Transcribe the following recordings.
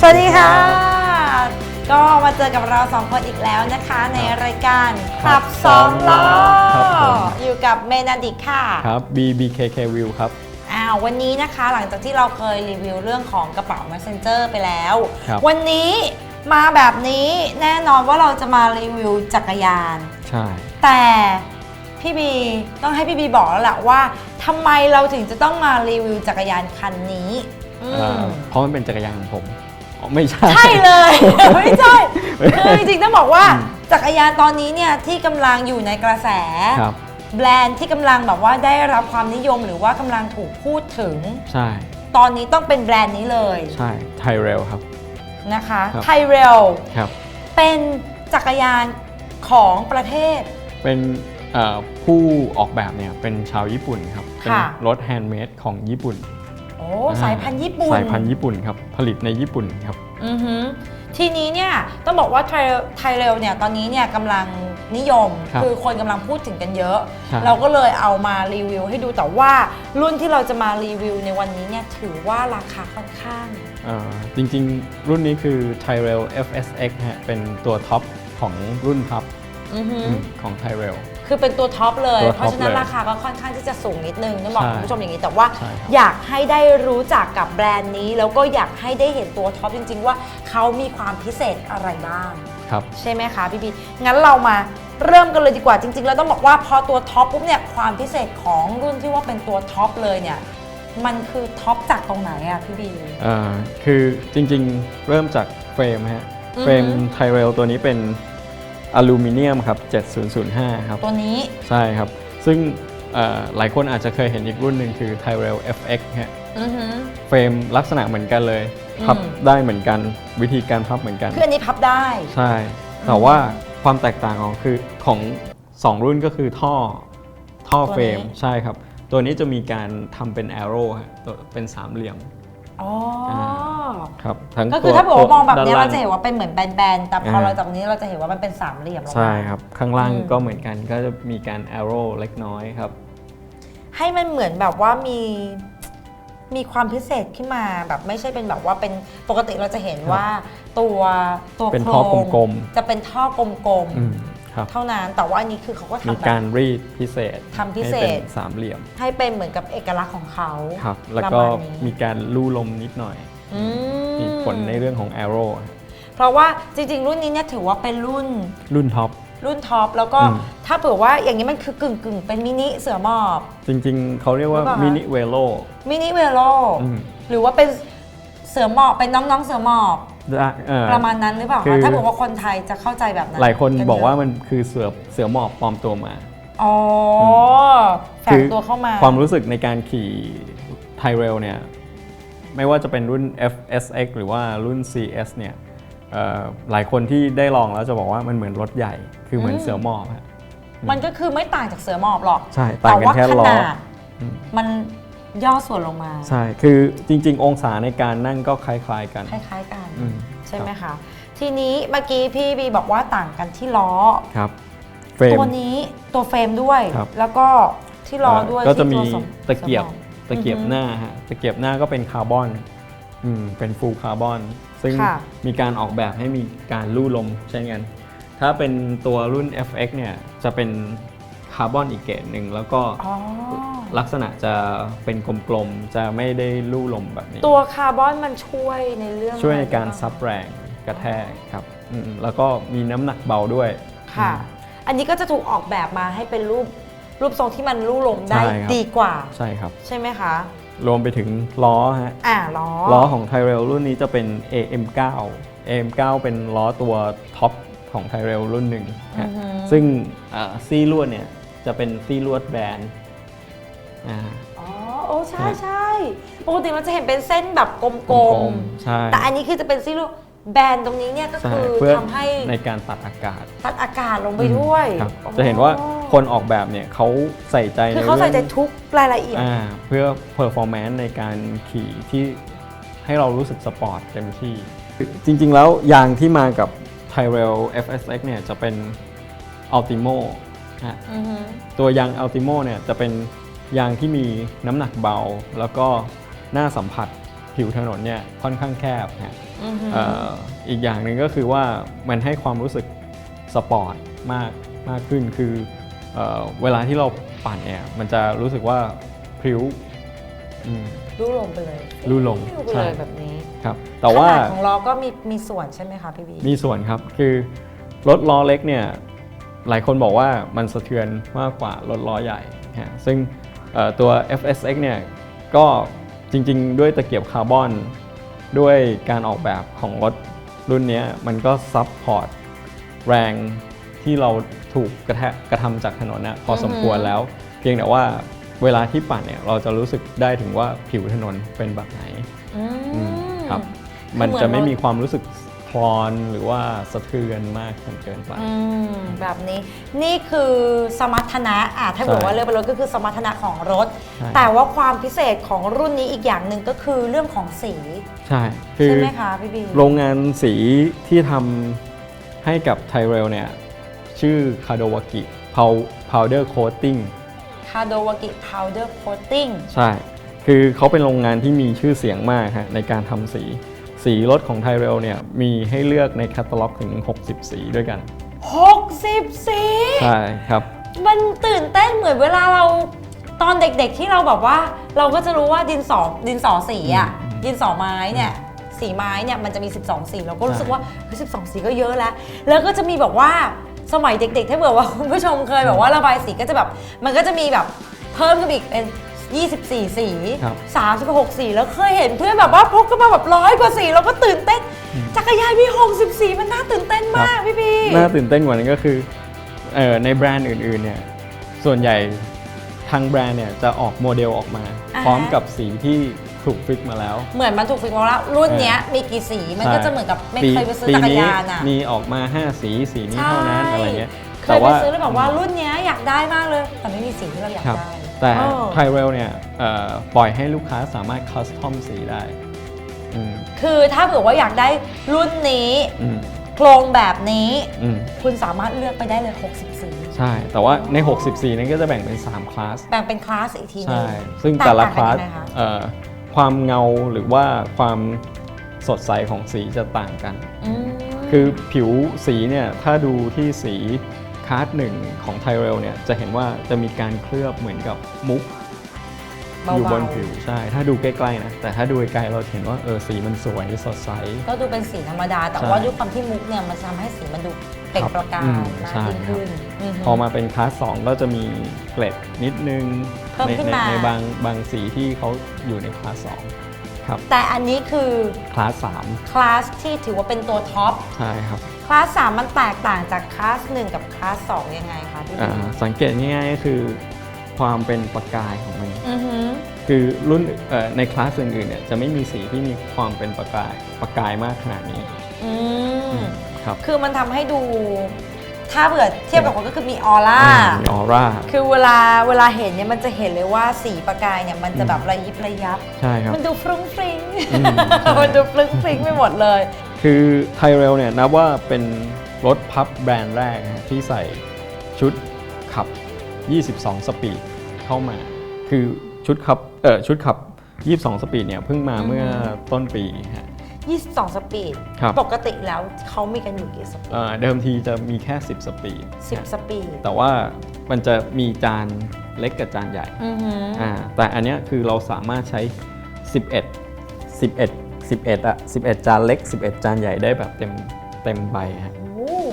สวัสดีค่ะ ก็มาเจอกับเราสองคนอีกแล้วนะคะ ในรายการขับสองล้อครับผม อยู่กับเมนาดิกค่ะครับ BBKK View ครับ อ้าววันนี้นะคะหลังจากที่เราเคยรีวิวเรื่องของกระเป๋า Messenger ไปแล้ว ครับ วันนี้มาแบบนี้แน่นอนว่าเราจะมารีวิวจักรยาน ใช่ แต่พี่บีต้องให้พี่บีบอกแล้วแหละว่าทำไมเราถึงจะต้องมารีวิวจักรยานคันนี้อืมเอ่อเพราะมันเป็นจักรยานของผม อ๋อไม่ใช่ ใช่เลยไม่ใช่ไม่ใช่คือจริงๆต้องบอกว่าอืมจักรยานตอนนี้เนี่ยที่กำลังอยู่ในกระแส ครับ แบรนด์ที่กำลังแบบว่าได้รับความนิยมหรือว่ากำลังถูกพูดถึง ใช่ตอนนี้ต้องเป็นแบรนด์นี้เลยใช่ไทเรลครับ นะคะครับ ไทเรลครับ เป็นจักรยานของประเทศ เป็นเอ่อผู้ออกแบบเนี่ยเป็นชาวญี่ปุ่นครับ เป็นค่ะ รถแฮนด์เมดของญี่ปุ่นโอ้อ่สายพันธุ์ญี่ปุ่นสายพันธุ์ญี่ปุ่นครับผลิตในญี่ปุ่นครับอือหือทีนี้เนี่ยต้องบอกว่าไทไทเรลเนี่ยตอนนี้เนี่ยกำลังนิยมครับคือคนกำลังพูดถึงกันเยอะใช่เราก็เลยเอามารีวิวให้ดูแต่ว่ารุ่นที่เราจะมารีวิวในวันนี้เนี่ยถือว่าราคาค่อนข้างเอ่อจริงๆ รุ่นนี้คือ t y r e l FSX ฮะเป็นตัวท็อปของรุ่นท็อปอือหืออืมของ t y r e l คือเป็นตัวท็อปเลย ตัวท็อปเพราะฉะนั้นเลยราคาก็ค่อนข้างที่จะสูงนิดนึงต้องบอกใช่คุณผู้ชมอย่างนี้แต่ว่า ใช่ครับอยากให้ได้รู้จักกับแบรนด์นี้ แล้วก็อยากให้ได้เห็นตัวท็อปจริง ๆ ว่าเขามีความพิเศษอะไรบ้าง ครับ ใช่ไหมคะพี่บีงั้นเรามาเริ่มกันเลยดีกว่าจริง ๆ แล้วต้องบอกว่าพอตัวท็อปปุ๊บเนี่ยความพิเศษของรุ่นที่ว่าเป็นตัวท็อปเลยเนี่ยมันคือท็อปจากตรงไหนอะพี่บี เอ่อคือจริงๆ เริ่มจากเฟรมฮะ อือฮึ เฟรมไทเรลตัวนี้เป็น อลูมิเนียมครับ 7005 ครับ ตัวนี้ ใช่ครับ ซึ่งเอ่อหลายคนอาจจะเคยเห็นอีกรุ่นหนึ่งคือ t y r e l FX ฮะอือหือเฟรมลักษณะเหมือนกันเลย พับอืมได้เหมือนกันวิธีการพับเหมือนกันคืออันนี้พับได้ ใช่ แต่ว่าความแตกต่างของคือของ2รุ่นก็คือท่อท่อตัวนี้เฟรมใช่ครับ ตัวนี้จะมีการทำเป็น arrow ฮะตัวเป็นสามเหลี่ยม อ๋ออครับทั้งก็คือตัวถ้าเผื่อว่ามองแบบเนี้ยด้เราล่งจะเห็นว่าเป็นเหมือนแบนๆ แต่พออ่าเราจากนี้เราจะเห็นว่ามันเป็นสามเหลี่ยมลงมาใช่ครับ ข้างล่างอืม ก็เหมือนกันก็จะมีการ arrow เล็กน้อยครับ ให้มันเหมือนแบบว่ามีมีความพิเศษขึ้นมาแบบไม่ใช่เป็นแบบว่าเป็นปกติเราจะเห็นว่าตัวตัวเป็นโครท่อกลมๆจะเป็นท่อกลมอืม ครับๆเท่านั้นแต่ว่าอันนี้คือเขาก็มีทำแบการบ รีดพิเศษทำพิเศษ ให้เป็นสามเหลี่ยมให้เป็นเหมือนกับเอกลักษณ์ของเขาครับ แล้วประก็มาณนี้มีการลู่ลมนิดหน่อย อืมมีผลในเรื่องของ arrow เพราะว่าจริง ๆ รุ่นนี้เนี่ยถือว่าเป็นรุ่นรุ่นท็อป รุ่นท็อปแล้วก็อืม ถ้าเผื่อว่าอย่างนี้มันคือกึ่งกึ่งๆเป็นมินิเสือหมอบ จริงๆ เขาเรียกว่าหรือเปล่าคะ มินิเวโล มินิเวโลอืม หรือว่าเป็นเสือหมอบเป็นน้องๆเสือหมอบ ได้เอ่อประมาณนั้นหรือเปล่าคืคะอถ้าเผื่อว่าคนไทยจะเข้าใจแบบนั้นหลายคนเยะบอกว่ามันคือเสือเสือหมอบปลอมตัวมา อ๋อแฝคืงตัวเข้ามา ความรู้สึกในการขี่ไทเรลเนี่ยไม่ว่าจะเป็นรุ่น FSX หรือว่ารุ่น CS เนี่ยเอ่อหลายคนที่ได้ลองแล้วจะบอกว่ามันเหมือนรถใหญ่ คือเหมือนเสือหมอบฮะมันก็คือไม่ต่างจากเสือหมอบหรอก ใช่ ต่างกันแค่แต่ล้ว่าอขนาดอืมมัน ย่อส่วนลงมา ใช่ คือจริง ๆ องศาในการนั่งก็คล้าย ๆ กันคล้าย ๆ กัน อืมใช่ไหมคะ ทีนี้เมื่อกี้พี่บีบอกว่าต่างกันที่ล้อ ครับเฟรม ตัวนี้ตัวเฟรมด้วย ครับ แล้วก็ที่ล้อด้วยก็จะที่มีตัวสมตะเกียบสมอง ตะเกียบอือฮึหน้าฮะตะเกียบหน้าก็เป็นคาร์บอนอืมเป็นฟูลคาร์บอน ซึ่งค่ะ มีการออกแบบให้มีการลู่ลมเช่นกันถ้าเป็นตัวรุ่น FX เนี่ยจะเป็นคาร์บอนอีกเกรดหนึ่งแล้วก็ อ๋อ ลักษณะจะเป็นกลมๆ จะไม่ได้ลู่ลมแบบนี้ ตัวคาร์บอนมันช่วยในเรื่องช่วยในการอะไรบ้งซับแรงกระแทกครับอืมแล้วก็มีน้ำหนักเบาด้วย ค่ะ อันนี้ก็จะถูกออกแบบมาให้เป็นรูปรูปทรงที่มันลู่ลมได้ใช่ครับ ดีกว่า ใช่ครับ ใช่ไหมคะรวมไปถึงล้อฮะ อ่าล้อ ล้อของ t y r e l รุ่นนี้จะเป็น AM9 AM9 เป็นล้อตัวท็อปของ t y r e l รุ่นหนึ่งอืฮะอหือซึ่งอ่าซี่ลวดเนี่ยจะเป็นซี่ลวดแบน อ่าอ๋อโอ้ใช่ฮะใช่ปกติเราจะเห็นเป็นเส้นแบบกลมกลมๆใช่ๆ แต่อันนี้คือจะเป็นซี่ลูกแบนตรงนี้เนี่ยก็ใช่คือเพื่อทำให้ในการตัดอากาศตัดอากาศลงไปด้วยครับอ๋อจะเห็นว่าคนออกแบบเนี่ยเขาใส่ใจคือในเขาใส่ใจรื่องทุกรายละเอียด อ่าเพื่อ performance ในการขี่ที่ให้เรารู้สึกสปอร์ตเต็มที่ จริงๆแล้วยางที่มากับ t y r e l FSX เนี่ยจะเป็น Ultimo ฮะ อือหือตัวยาง Ultimo เนี่ยจะเป็น ยางที่มีน้ำหนักเบา แล้วก็หน้าสัมผัสผิวถนนเนี่ยค่อนข้างแคบฮะอือหือเอ่ออีกอย่างหนึ่งก็คือว่ามันให้ความรู้สึกสปอร์ตมากมากขึ้นคือเอ่อเวลาที่เราปั่นเนี่ยมันจะรู้สึกว่าพริ้วอืมลู่ลงไปเลยลู่ลงไปใช่ เลยแบบนี้ครับแต่ว่า ขนาดของล้อก็มีมีส่วนใช่ไหมคะพี่บี มีส่วนครับ คือรถล้อเล็กเนี่ยหลายคนบอกว่ามันสะเทือนมากกว่ารถล้อใหญ่ฮะซึ่งเอ่อ ตัว FSX เนี่ยก็จริงๆ ด้วยตะเกียบคาร์บอน ด้วยการออกแบบของรถรุ่นเนี้ยมันก็ซับพอร์ตแรงที่เราถูกกระแทกกระทำจากถนนนะพอสมควรแล้ว เพียงแต่ว่าเวลาที่ปั่นเนี่ยเราจะรู้สึกได้ถึงว่าผิวถนนเป็นแบบไหนอือืมมครับคือมันเหมือนจะไม่เรามีมีความรู้สึก คลอนหรือว่าสะเทือนมากจนเกินไป อืมแบบนี้นี่คือสมรรถนะอะถ้าบอกใช่ว่าเรื่องเป็นรถก็คือสมรรถนะของรถ ใช่ แต่ว่าความพิเศษของรุ่นนี้อีกอย่างหนึ่งก็คือเรื่องของสีใช่ คือ ใช่ไหมคะพี่บีโรงงานสีที่ทำให้กับไทเรลเนี่ย ชื่อคาโดวากิ Powder Coating คาโดวากิพาวเดอร์โคตติ้งใช่ คือเขาเป็นโรงงานที่มีชื่อเสียงมากฮะในการทำสี สีรถของไทเรลเนี่ยมีให้เลือกในแคตตาล็อกถึง 60 สีด้วยกัน 60 สี ใช่ครับ มันตื่นเต้นเหมือนเวลาเราตอนเด็กๆที่เราแบบว่า เราก็จะรู้ว่าดินสอดินสอสีอะอืมดินสอไม้เนี่ยสีไม้เนี่ยมันจะมี 12 สีเราก็รู้สึกว่าเฮ้ย12 สีก็เยอะแล้ว แล้วก็จะมีแบบว่าสมัยเด็กๆ ถ้าเผื่อว่าคุณผู้ชมเคยแบบว่าระบายสีก็จะแบบ มันก็จะมีแบบเพิ่มขึ้นอีกเป็น 24 สี ครับ 36 สีแล้วเคยเห็นเพื่อนแบบว่าพกกันมาแบบร้อยกว่าสีแล้วก็ตื่นเต้น จักรยานมี60สีมันน่าตื่นเต้นมากพี่บีน่าตื่นเต้นกว่านั้นก็คือเอ่อในแบรนด์อื่นๆเนี่ยส่วนใหญ่ทางแบรนด์เนี่ยจะออกโมเดลออกมาอ่าฮะพร้อมกับสีที่ถูกฟิกมาแล้ว เหมือนมันถูกฟิกมาแล้วรุ่นเนี้ยมีกี่สีมันก็จะเหมือนกับไม่เคยไปซื้อจักรยานอะมีออกมา 5 สีสีนี้เท่านั้นใช่อะไรเงี้ยเคยไปซื้อแล้วแบบว่ารุ่นเนี้ยอยากได้มากเลย แต่ไม่มีสีที่เราอยากครับ ได้ แต่เออไทเรลเนี่ยเอ่อปล่อยให้ลูกค้าสามารถคัสตอมสีได้อืมคือถ้าเผื่อว่าอยากได้รุ่นนี้อืมโครงแบบนี้ อืมคุณสามารถเลือกไปได้เลย 60สีใช่ แต่ว่าใน 64 นั้นก็จะแบ่งเป็น 3 คลาส แบ่งเป็นคลาสอีกทีหนึใช่ งซึ่งแต่ละคลาสต่างกันยังไงคะเอ่อความเงาหรือว่าความสดใสของสีจะต่างกัน อืม คือผิวสีเนี่ย ถ้าดูที่สี คลาสหนึ่งของไทเรลเนี่ยจะเห็นว่าจะมีการเคลือบเหมือนกับมุกเบาๆ อยู่บนผิวใช่ ถ้าดูใกล้ๆนะ แต่ถ้าดูไกลๆเราเห็นว่าเออสีมันสวยสดใส ก็ดูเป็นสีธรรมดา แต่ใช่ว่าด้วยความที่มุกเนี่ยมันจะทำให้สีมันดูเปล่งประกาอืยมมากใช่ยิ่งขึ้นมพอมาเป็นคลาสสองก็จะมีเกล็ดนิดนึงเพิ่มในขึ้นในมา ในบางบางสีที่เขาอยู่ในคลาสสอง ครับ แต่อันนี้คือคลาสสามคลาสที่ถือว่าเป็นตัวท็อป ใช่ครับ คลาส3มันแตกต่างจากคลาส1กับคลาส2ยังไงคะพี่อ่าสังเกตง่ายๆก็คือความเป็นประกายของมัน อือหือคือรุ่นเอ่อในคลาสอื่นๆเนี่ยจะไม่มีสีที่มีความเป็นประกายประกายมากขนาดนี้อืม ครับ คือมันทำให้ดู ถ้าเผื่อเทียบกับคนก็คือมีออร่า มีออร่า คือเวลาเวลาเห็นเนี่ยมันจะเห็นเลยว่าสีประกายเนี่ยมันจะแบบระยิบระยับ ใช่ครับ มันดูฟรุ้งฟริ้งอืมใช่มันดูฟรุ้งฟริ้งไปหมดเลย คือไทเรลเนี่ยนับว่าเป็นรถพับแบรนด์แรกนะที่ใส่ชุดขับ 22 สปีดเข้ามา คือชุดขับ เออชุดขับ 22 สปีดเนี่ยเพิ่งมาเมื่อต้นปีฮะ 22 สปีด ครับ ปกติแล้วเขามีกันอยู่กี่สปีดเอ่อเดิมทีจะมีแค่ 10 สปีด 10 สปีดแต่ว่ามันจะมีจานเล็กกับจานใหญ่อือหืออ่าแต่อันเนี้ยคือเราสามารถใช้ 11 11 11อะ11 จานเล็ก 11 จานใหญ่ได้แบบเต็มเต็มใบฮะโอ้โห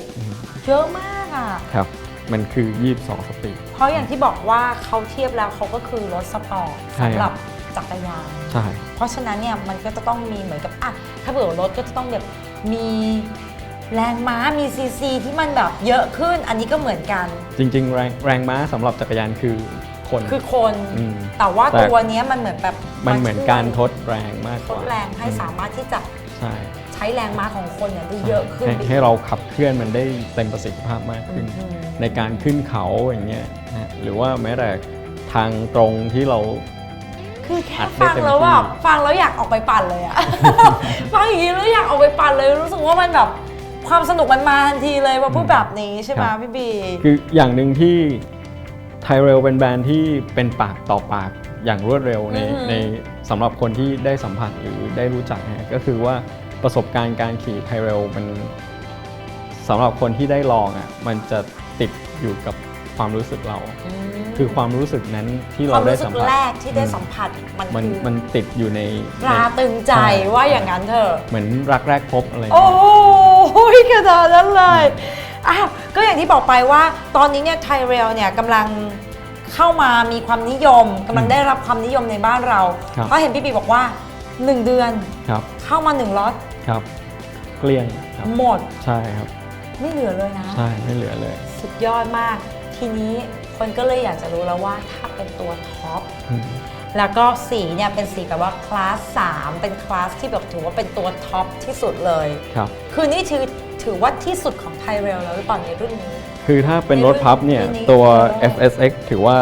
เยอะมากอะ ครับ มันคือ 22 สปีด เพราะอย่างที่บอกว่าเขาเทียบแล้วเขาก็คือรถสปอร์ตใช่ สำหรับ จักรยาน ใช่ เพราะฉะนั้นเนี่ยมันก็จะต้องมีเหมือนกับอะถ้าเบื่อรถก็จะต้องแบบมีแรงม้ามีซีซีที่มันแบบเยอะขึ้น อันนี้ก็เหมือนกัน จริง ๆ แรงแรงม้าสำหรับจักรยานคือคนคือคน อืม แต่ว่าแต่ ตัวเนี้ยมันเหมือนแบบมันเหมือนช่วยการทดแรงมากทกดว่าแรงให้สามารถที่จะใช่ใช้แรงม้าของคนเนี่ยได้เยอะขึ้นให้ไปอีกให้เราขับเคลื่อนมันได้เต็มประสิทธิภาพมากขึ้น อืม ในการขึ้นเขาอย่างเงี้ยนะหรือว่าแม้แต่ทางตรงที่เรา คือแค่อัดได้ฟังเต็มแล้วที่แบบฟังแล้วอยากออกไปปั่นเลยอะ ฟังอย่างนี้แล้วอยากออกไปปั่นเลย รู้สึกว่ามันแบบความสนุกมันมาทันทีเลยว่าพูดแบบนี้ใช่ไหมครับพี่บีคืออย่างหนึ่งที่ไทเรลเป็นแบรนด์ที่เป็นปากต่อปากอย่างรวดเร็วในอือหือในสำหรับคนที่ได้สัมผัสหรือได้รู้จักนะก็คือว่าประสบการณ์การขี่ไทเรลมันสำหรับคนที่ได้ลองอะมันจะติดอยู่กับความรู้สึกเรา คือความรู้สึกนั้นที่คเราวามได้รู้สึสักมผัส แรกที่ได้อืมสัมผัสมันมันคือมันติดอยู่ในตราตึงใจช่ว่าอย่างนั้นเถอะ เหมือนรักแรกพบอะไรอย่างโอ้เงี้ย โหขนาดนั้นเลยอ้าวก็อย่างที่บอกไปว่าตอนนี้เนี่ยไทเรลเนี่ยกำลังเข้ามามีความนิยมกำลังได้รับความนิยมในบ้านเรา ครับ เพราะเห็นพี่ปีบอกว่า 1 เดือนครับเข้ามา1ล็อตครับเกลี้ยงครับหมดใช่ครับไม่เหลือเลยนะ ใช่ไม่เหลือเลย สุดยอดมาก ทีนี้ คนก็เลยอยากจะรู้แล้วว่าถ้าเป็นตัวท็อปอืมแล้วก็สีเนี่ยเป็นสีแบบว่าคลาส3เป็นคลาสที่แบบถือว่าเป็นตัวท็อปที่สุดเลยครับคือนี่ถือถือว่าที่สุดของไทเรลแล้วหรือเปล่าในรุ่นนี้ คือถ้าเป็นรถพับเนี่ยรุ่นนี้ตัวโอ้ FSX ถือว่า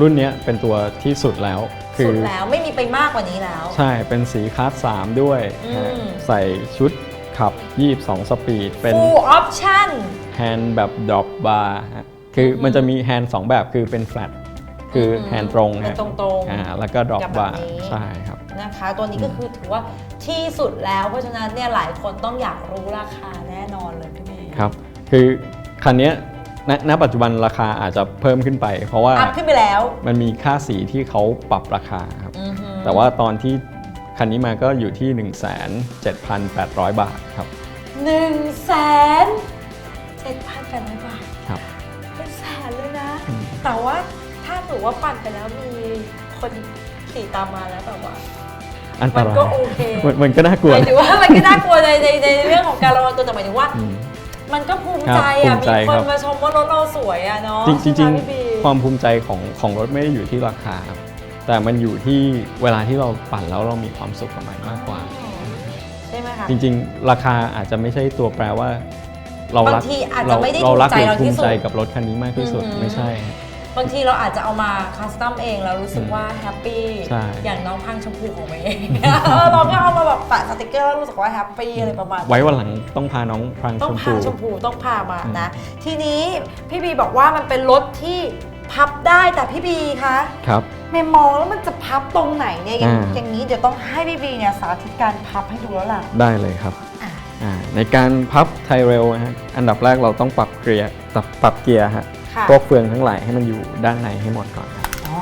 รุ่นเนี้ยเป็นตัวที่สุดแล้วคืสุอดแล้วไม่มีไปมากกว่านี้แล้ว ใช่เป็นสีคลาส3ด้วยอืมนะใส่ชุดขับ 22 สปีด เป็น full option แฮนด์แบบดรอปบาร์ คืออมมันจะมีแฮนด์สองแบบคือเป็นแฟลตคืออมแฮนด์ตรงเป็นฮะตรงๆอ่าแล้วก็ดรอปกับแบบบาร์นี้ใช่ครับนะคะตัวนี้ก็คือถือว่าที่สุดแล้ว เพราะฉะนั้นเนี่ยหลายคนต้องอยากรู้ราคาแน่นอนเลยพี่บีครับคือคันเนี้ยณณปัจจุบันราคาอาจจะเพิ่มขึ้นไป เพราะว่าอัพขึ้นไปแล้ว มันมีค่าสีที่เขาปรับราคาครับอือหือแต่ว่าตอนที่คันนี้มาก็อยู่ที่ 1 7 8 0 0 บาทครับหนึ่งแสนเจ็ดพันแปดร้อยบาท แต่ว่าถ้าถือว่าปั่นไปแล้วมีคนขี่ตามมาแล้วแบบว่า อันตมันรายก็โอเค มันมันก็น่ากลัวหมายถึงว่ามันก็น่ากลัวในในในเรื่องของการระวังตัวแต่หมายถึงว่าอืมมันก็ภูมิครับใจอะภูมิมีใจคนครับมาชมว่ารถเราสวยอะเนาะจริงจใช่ริงไหมพี่บีๆ ความภูมิใจของของรถไม่ได้อยู่ที่ราคาครับแต่มันอยู่ที่เวลาที่เราปั่นแล้วเรามีความสุขกับมันมากกว่า ใช่ไหมคะ จริง ๆ ราคาอาจจะไม่ใช่ตัวแปลว่า เรารักบางทีอาจจะเราไม่ได้เรารักถูกใจหรือเราที่ภูมิใจสุดกับรถคันนี้มากที่สุดอือหือ ไม่ใช่บางทีเราอาจจะเอามาคัสตอมเองแล้วรู้สึกว่าแฮปปี้ใช่ อย่างน้องพังชมพูของเมย์เองเราก็เอามาแบบแปะสติกเกอร์แล้วรู้สึกว่าแฮปปี้อะไรประมาณนั้น ไว้วันหลังต้องพาน้องพรังต้ชองมพาพู ชมพูต้องพามานะ ทีนี้พี่บีบอกว่ามันเป็นรถที่พับได้แต่พี่บีคะครับ เมย์มองแล้วมันจะพับตรงไหนเนี่ยอย่างอ่า อย่างนี้เดี๋ยวต้องให้พี่บีเนี่ยสาธิตการพับให้ดูแล้วล่ะได้เลยครับอะอ่าในการพับไทเรลนะฮะอันดับแรกเราต้องปรับเกียร์ปรับปรับเกียร์ฮะค่ะ พวกเฟืองทั้งหลายให้มันอยู่ด้านในให้หมดก่อนครับอ๋อ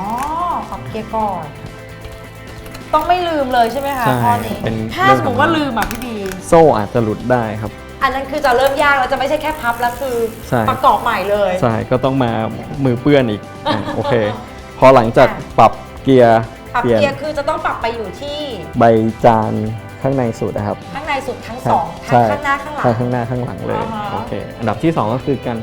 ปรับเกียร์ก่อน ต้องไม่ลืมเลยใช่ไหมคะใช่ข้อนี้เป็นถ้าเรื่องสมมติว่าลืมอะพี่บีโซ่อาจจะหลุดได้ครับ อันนั้นคือจะเริ่มยากแล้วจะไม่ใช่แค่พับแล้วคือใช่ประกอบใหม่เลยใช่ก็ต้องมามือเปื้อนอีกอะโอเค พอหลังจากปรับเกียร์ปรับเปลี่ยนเกียร์คือจะต้องปรับไปอยู่ที่ใบจานข้างในสุดนะครับ ข้างในสุดทั้งครัสบองใช่ทั้งข้างหน้าข้างหลังทั้งข้างหน้าข้างหลังเลยอ่าฮะโอเค อันดับที่สองก็คือการ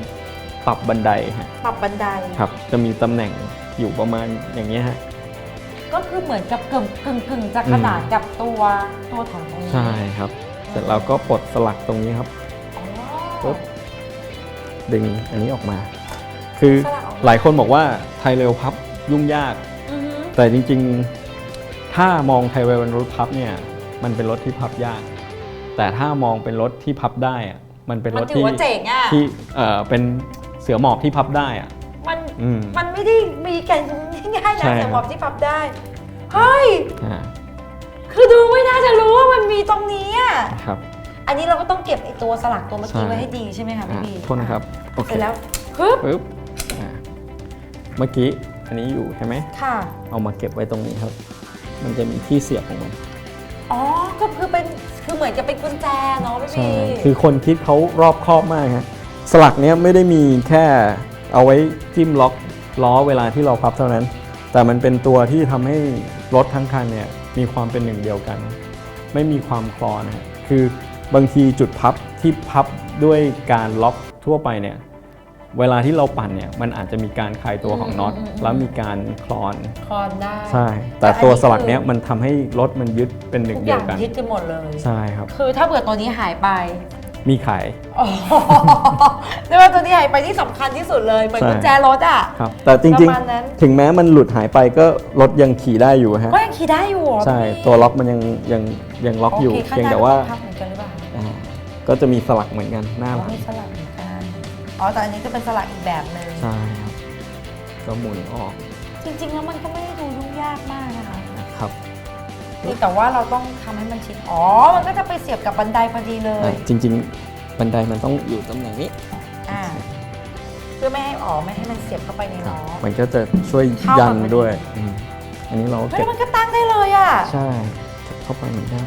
ปรับบันไดฮะปรับบันได ครับ จะมีตำแหน่งอยู่ประมาณอย่างนี้ยฮะ ก็คือเหมือนกับกึ่งกึ่งกึ่งจะอืมขนานกับตัวตัวถังตรงนี้ใช่ครับ เสร็จแล้วก็ปลดสลักตรงนี้ครับอ๋อปึ๊บดึงอันนี้ออกมา คือสลักออกมา หลายคนบอกว่าไทยเร็วพับยุ่งยาก อือฮึแต่จริงๆ ถ้ามองไทยเร็วเป็นรถพับเนี่ย มันเป็นรถที่พับยาก แต่ถ้ามองเป็นรถที่พับได้อะมันเป็นมัรนถถือที่ว่าเจ๋งอะ ที่เอ่อเป็น เสือหมอบที่พับได้อะ มันอืมมันไม่ได้มีกันง่ายๆใช่นะครับแต่บอกที่พับได้ เฮ้ย อ่าคือดูไม่น่าจะรู้ว่ามันมีตรงนี้อะครับ อันนี้เราก็ต้องเก็บไอ้ตัวสลักตัวเมื่อกี้ใช่ ไว้ให้ดีใช่ไหมคะพี่อ่าบีโทษนะครับ โอเคเสร็จแล้วปึ๊บปึ๊บอ่าเมื่อกี้อันนี้อยู่ใช่ไหม ค่ะ เอามาเก็บไว้ตรงนี้ครับ มันจะมีที่เสียบของมัน อ๋อ ก็คือเป็นคือเหมือนกับเป็นกุญแจเนาะพี่ใช่บี คือคนคิดเขารอบคอบมากฮะ สลักเนี้ยไม่ได้มีแค่เอาไว้จิ้มล็อกล้อเวลาที่เราพับเท่านั้น แต่มันเป็นตัวที่ทำให้รถทั้งคันเนี่ยมีความเป็นหนึ่งเดียวกัน ไม่มีความคลอนนะฮะคือบางทีจุดพับที่พับด้วยการล็อกทั่วไปเนี่ยเวลาที่เราปั่นเนี่ยมันอาจจะมีการคลายตัวของน็อตแล้วมีการคลอนคอนได้ ใช่ แต่ตัวสลักเนี้ยมันทำให้รถมันยึดเป็นหนึ่ทุงกอเดียย่าวงกันยึดกันหมดเลย ใช่ครับ คือถ้าเผื่อตัวนี้หายไป มีขายอ๋อเรียกว่าตัวนี้หายไปที่สำคัญที่สุดเลยเหมือนใช่ กุญแจรถอะ ครับ แต่จปริงระมาณนั้น ๆ ถึงแม้มันหลุดหายไปก็รถยังขี่ได้อยู่ฮะ ก็ยังขี่ได้อยู่เหรอใช่ พี่ตัวล็อกมันยังยังยังล็อกอยู่ โคเพียงข้หน้แต่ว่าก็ต้องพับเหมือนกันหรือเปล่าอ่าก็จะมีสลักเหมือนกันหน้าอ๋อหลัง มีสลักเหมือนกันอ๋อแต่อันนี้จะเป็นสลักอีกแบบหนึ่งใช่ครับก็หมุนออกจริง ๆ แล้วมันก็ไม่ได้ดูยุ่งยากมากนะคะครับ แต่ว่าเราต้องทำให้มันชิด อ๋อ มันก็จะไปเสียบกับบันไดพอดีเลยจริง ๆ บันไดมันต้องอยู่ตำแหน่งนี้อ่า เพื่อไม่ให้อ๋อไม่ให้มันเสียบเข้าไปในล้อ มันก็จะช่วยเข้ากับยันมันด้วยอืมอันนี้เราเฮ้ยเก็บมันก็ตั้งได้เลยอะ ใช่เก็บเข้าไปเหมือนกัน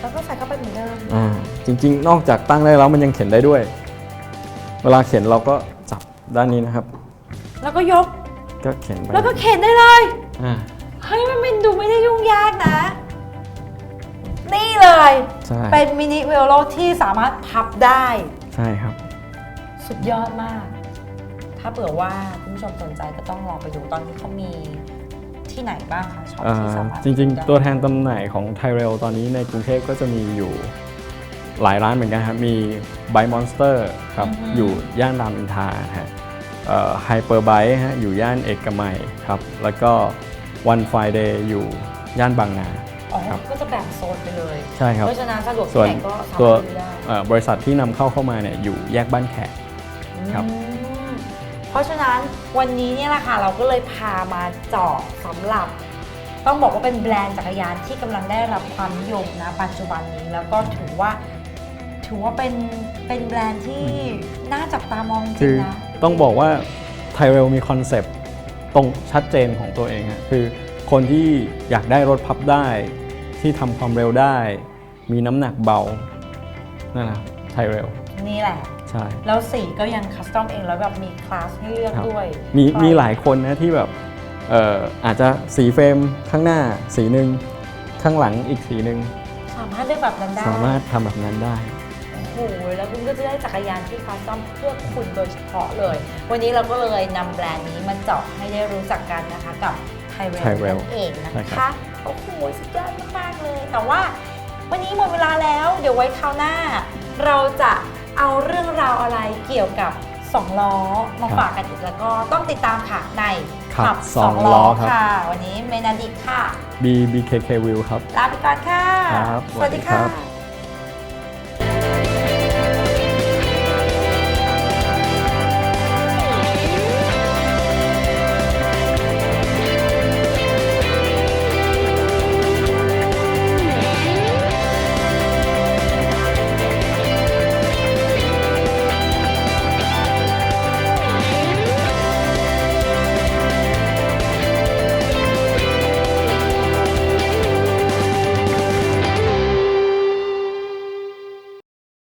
แล้วก็ใส่เข้าไปเหมือนเดิม อ่าจริง ๆ นอกจากตั้งได้แล้วมันยังเข็นได้ด้วย เวลาเข็นเราก็จับด้านนี้นะครับ แล้วก็ยก ก็เข็นไปแล้วก็เข็นได้เลย อ่า เฮ้ย มันเป็นดูไม่ได้ยุ่งยากนะนี่เลย ใช่เป็นมินิเวลโลที่สามารถพับได้ ใช่ครับ สุดยอดมาก ถ้าเผื่อว่าคุณผู้ชมสนใจก็ต้องลองไปดูตอนนี้เขามีที่ไหนบ้างคะช็อปอ่าที่สามารถจริงได้ๆตัวแทนตำแหน่งของไทเรลตอนนี้ในกรุงเทพก็จะมีอยู่หลายร้านเหมือนกันครับ มีไบมอนสเตอร์ครับอือฮึอยู่ย่านรามอินทราฮะไฮเปอร์ไบฮะ อยู่ย่านเอกมัยครับ แล้วก็วันไฟเดย์อยู่ย่านบางนาอ๋อครั บก็จะแบ่งโซนไปเลย ใช่ครับเพราะฉะนั้นสะดวกส่ที่วนไหนก็สาตัวมารถดูได้เอ่อบริษัทที่นำเข้าเข้ามาเนี่ยอยู่แยกบ้านแขก ครับ อืมเพราะฉะนั้นวันนี้เนี่ยแหละค่ะเราก็เลยพามาเจาะสำหรับ ต้องบอกว่าเป็นแบรนด์จักรยานที่กำลังได้รับความนิยมนะปัจจุบันนี้แล้วก็ถือว่า ถือว่าเป็นเป็นแบรนด์ที่น่าจับตามองจคืริงอนะ ต้องบอกว่าไทเรลมีคอนเซปต์ตรงชัดเจนของตัวเองฮะคือคนที่อยากได้รถพับได้ ที่ทำความเร็วได้ มีน้ำหนักเบานั่นแหละไทเรลนี่แหละ ใช่ แล้วสีก็ยังคัสตอมเองแล้วแบบมีคลาสให้เลือกครับ ด้วยมีใช่มีหลายคนนะที่แบบเอ่ออาจจะสีเฟรมข้างหน้าสีหนึ่งข้างหลังอีกสีหนึ่งสามารถเลือกแบบนั้นได้สามารถทำแบบนั้นได้ โอ้โหแล้วคุณก็จะได้จักรยานที่คัสตอมเพื่อคุณโดยเฉพาะเลย วันนี้เราก็เลยนำแบรนด์นี้มาเจาะให้ได้รู้จักกันนะคะกับไทเรล Tyrell นั่นเองนะใช่ครัคะ บ โอ้โหสุดยอดมากๆเลย แต่ว่าวันนี้หมดเวลาแล้ว เดี๋ยวไว้คราวหน้า เราจะเอาเรื่องราวอะไรเกี่ยวกับสองล้อมาฝากกันอีกแล้วก็ต้องติดตามค่ะในขับสองสองล้ล้ออครับค่ะ วันนี้เมนาดิกค่ะ B BKK Wheel ครับ ลาไปก่อนค่ะครับสวัสดีสวัสดีครัค่ะบ